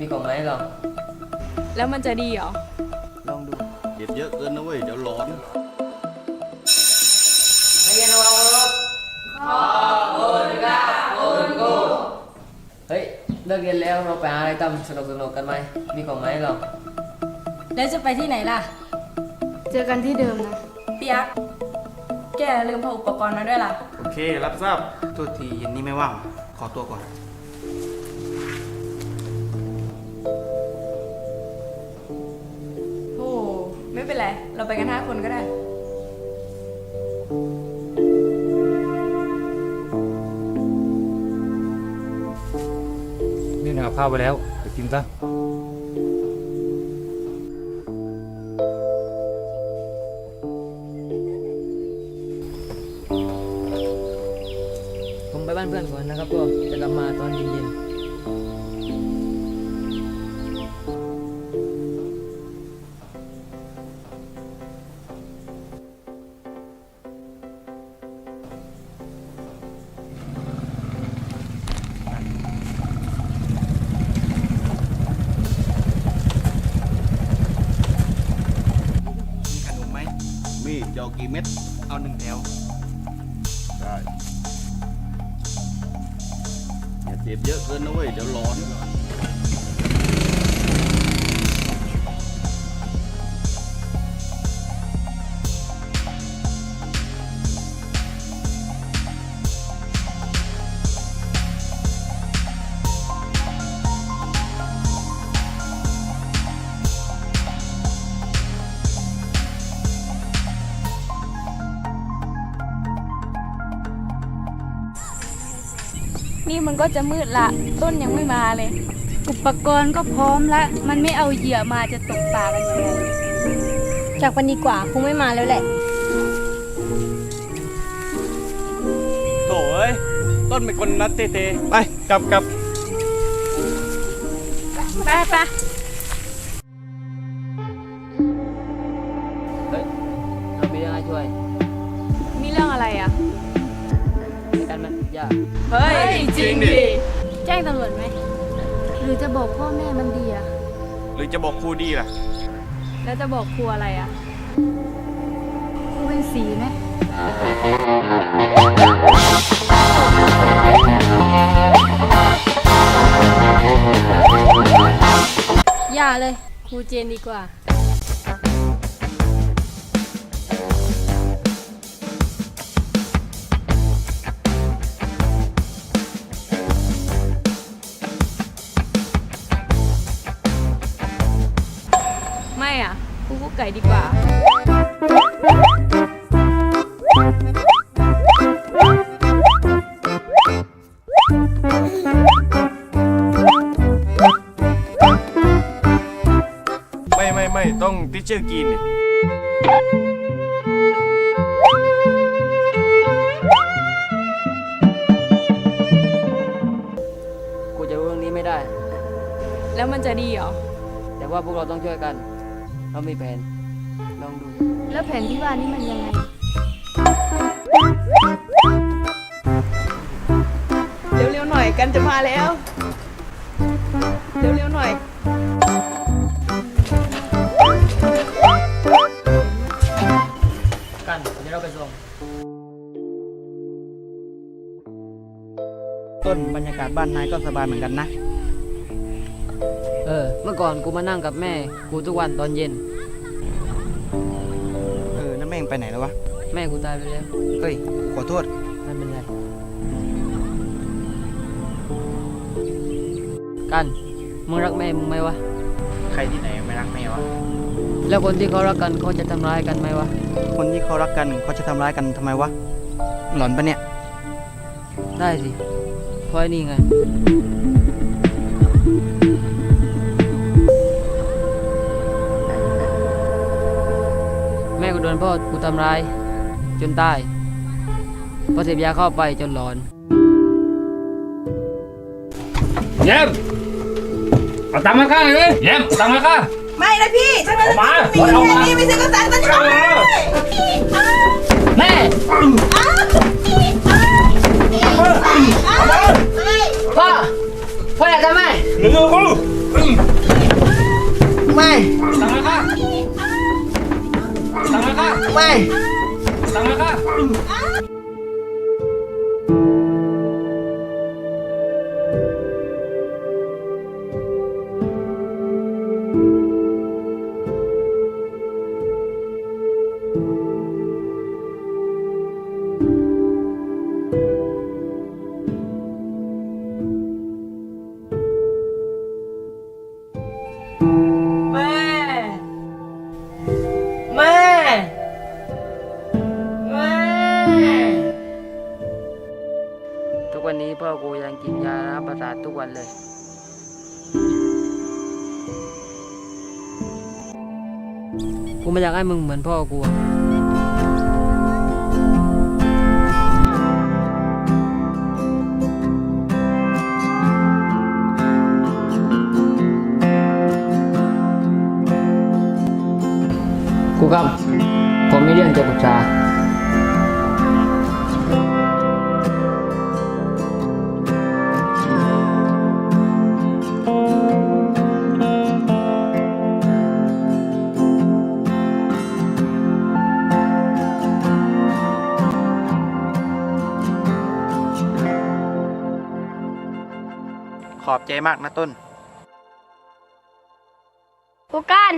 มีกล่องไหมหรอแล้วมันจะดีเหรอ ลองดูเก็บเยอะเกินนะเว้ย เดี๋ยวร้อนนักเรียนระวังครับขอบคุณครับคุณครูเฮ้ยเลิกเรียนแล้วเราไปหาอะไรทำสนุกสนุกๆกันไหมมีกล่องไหมหรอแล้วจะไปที่ไหนล่ะ เจอกันที่เดิมนะเปียกแกลืมพกอุปกรณ์มาด้วยล่ะ โอเครับทราบโทษทีเย็นนี้ไม่ว่าง ขอตัวก่อน ไม่เป็นไร เราไปกันห้าคนก็ได้ นี่นะเอาข้าวไปแล้วไปกินซะผมไปบ้านเพื่อนก่อนนะครับ ก็จะกลับมาตอนเย็นๆ ดจะเอากี่เม็ด เอาหนึ่งแถว ได้อย่าเจ็บเยอะเกินนะเว้ย เดี๋ยวร้อน นี่มันก็จะมืดละ ต้นยังไม่มาเลย อุปกรณ์ก็พร้อมแล้วมันไม่เอาเหยื่อมาจะตกปลากันยังไงจากวันดีกว่าคงไม่มาแล้วแหละโถ่เอ้ยต้นเป็นคนนัดเตะๆไปกลับกลับ ไปไป จริงดิ แจ้งตำรวจไหม หรือจะบอกพ่อแม่มันดีอะหรือจะบอกครูดีล่ะ แล้วจะบอกครูอะไรอะครูเป็นสีไหม อย่าเลย ครูเจนดีกว่า กุ๊กไก่ดีกว่า ไม่ไม่ไม่ต้องติเชอร์กินดิกูจะรู้เรื่องนี้ไม่ได้ แล้วมันจะดีเหรอ แต่ว่าพวกเราต้องช่วยกัน เรามีแผนลองดู แล้วแผนที่ว่านี่มันยังไง เร็วๆหน่อยกันจะมาแล้ว เร็วๆหน่อย กันเดี๋ยวเราไปส่งต้นบรรยากาศบ้านนายก็สบายเหมือนกันนะ เออ เมื่อก่อนกูมานั่งกับแม่ กูทุกวันตอนเย็น เออนั่นแม่งไปไหนแล้ววะ แม่กูตายไปแล้วเฮ้ย ขอโทษ ไม่เป็นไร กัน มึงรักแม่มึงไหมวะ ใครที่ไหนไม่รักแม่วะ แล้วคนที่เขารักกันเขาจะทำร้ายกันไหมวะ คนที่เขารักกันเขาจะทำร้ายกันทำไมวะ หลอนปะเนี่ย ได้สิเพราะไอ้นี่ไง โดนพ่อกูทำร้าย จนตายเพอเสพยาเข้าไปจนหลอนแย้มเอาตังค์มาค่าเลยเว้ยแย้มเอาตังค์มาค่าไม่นะพี่ฉันไม่เอามามีเอามาแค่นี้ไม่ใช่กระแสตันเอามาแม่พ่อพ่ออยากทำไมหนึ่งกูไม่ตังค์มาค่ะตังค์มา ค่ะไม่ตั ยังกินยาระประสาททุกวันเลยกูไม่อยากให้มึงเหมือนพ่อกูอะกูครับผมมีเรื่องจะปรึกษา ขอบใจมากนะต้น กูกัน